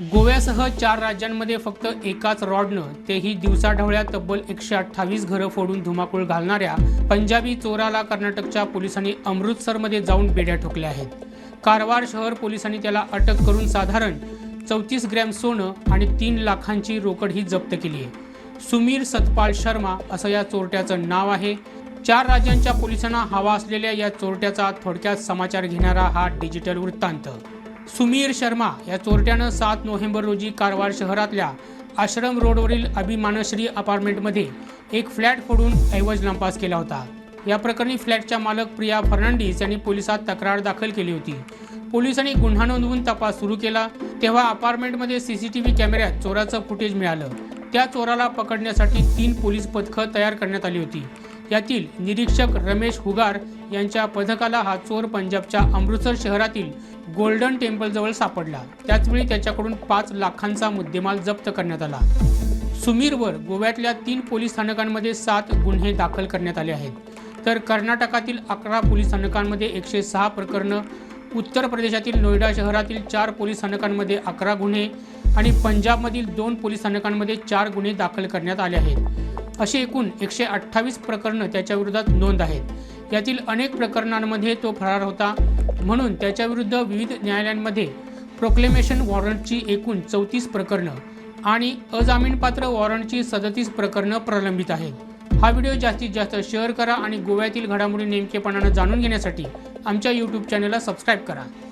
गोव्यासह चार राज्यांमध्ये फक्त एकाच रॉडनं तेही दिवसाढवळ्या तब्बल एकशे अठ्ठावीस घरं फोडून धुमाकूळ घालणाऱ्या पंजाबी चोराला कर्नाटकच्या पोलिसांनी अमृतसरमध्ये जाऊन बेड्या ठोकल्या आहेत. कारवार शहर पोलिसांनी त्याला अटक करून साधारण चौतीस ग्रॅम सोनं आणि तीन लाखांची रोकडही जप्त केली आहे. सुमीर सतपाल शर्मा असं या चोरट्याचं नाव आहे. चार राज्यांच्या पोलिसांना हवा असलेल्या या चोरट्याचा थोडक्यात समाचार घेणारा हा डिजिटल वृत्तांत. सुमीर शर्मा या चोरट्यानं सात नोव्हेंबर रोजी कारवार शहरातल्या आश्रम रोडवरील अभिमानश्री अपार्टमेंटमध्ये एक फ्लॅट फोडून ऐवज लंपास केला होता. या प्रकरणी फ्लॅटच्या मालक प्रिया फर्नांडिस यांनी पोलिसात तक्रार दाखल केली होती. पोलिसांनी गुन्हा नोंदवून तपास सुरू केला. तेव्हा अपार्टमेंटमध्ये सीसीटीव्ही कॅमेऱ्यात चोराचं फुटेज मिळालं. त्या चोराला पकडण्यासाठी तीन पोलीस पथकं तयार करण्यात आली होती. यातील निरीक्षक रमेश हुगार यांच्या पथकाला हा चोर पंजाबच्या अमृतसर शहरातील गोल्डन टेम्पलजवळ सापडला. त्याचवेळी त्याच्याकडून पाच लाखांचा मुद्देमाल जप्त करण्यात आला. सुमीरवर गोव्यातल्या तीन पोलीस स्थानकांमध्ये सात गुन्हे दाखल करण्यात आले आहेत. तर कर्नाटकातील अकरा पोलीस स्थानकांमध्ये एकशे सहा प्रकरणं उत्तर प्रदेशातील नोएडा शहरातील चार पोलीस स्थानकांमध्ये अकरा गुन्हे आणि पंजाबमधील दोन पोलीस स्थानकांमध्ये चार गुन्हे दाखल करण्यात आले आहेत. असे एकूण एकशे अठ्ठावीस प्रकरणं त्याच्याविरोधात नोंद आहेत. यातील अनेक प्रकरणांमध्ये तो फरार होता. म्हणून त्याच्याविरुद्ध विविध न्यायालयांमध्ये प्रोक्लेमेशन वॉरंटची एकूण चौतीस प्रकरणं आणि अजामीनपात्र वॉरंटची सदतीस प्रकरणं प्रलंबित आहेत. हा व्हिडिओ जास्तीत जास्त शेअर करा आणि गोव्यातील घडामोडी नेमकेपणानं जाणून घेण्यासाठी आमच्या यूट्यूब चॅनलला सबस्क्राईब करा.